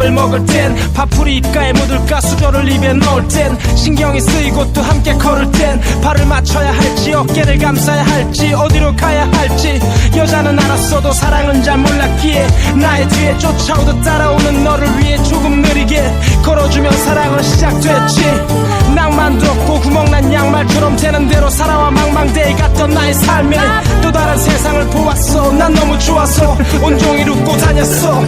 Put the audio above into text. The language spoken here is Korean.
나이를 먹을 땐 파풀이 입가에 묻을까 수저를 입에 넣을 땐 신경이 쓰이고 또 함께 걸을 땐 발을 맞춰야 할지 어깨를 감싸야 할지 어디로 가야 할지. 여자는 알았어도 사랑은 잘 몰랐기에 나의 뒤에 쫓아오듯 따라오는 너를 위해 조금 느리게 걸어주면 사랑은 시작됐지. 낭만도 없고 구멍난 양말처럼 되는 대로 살아와 망망대해 갔던 나의 삶에 좋아서 온종일 웃고 다녔어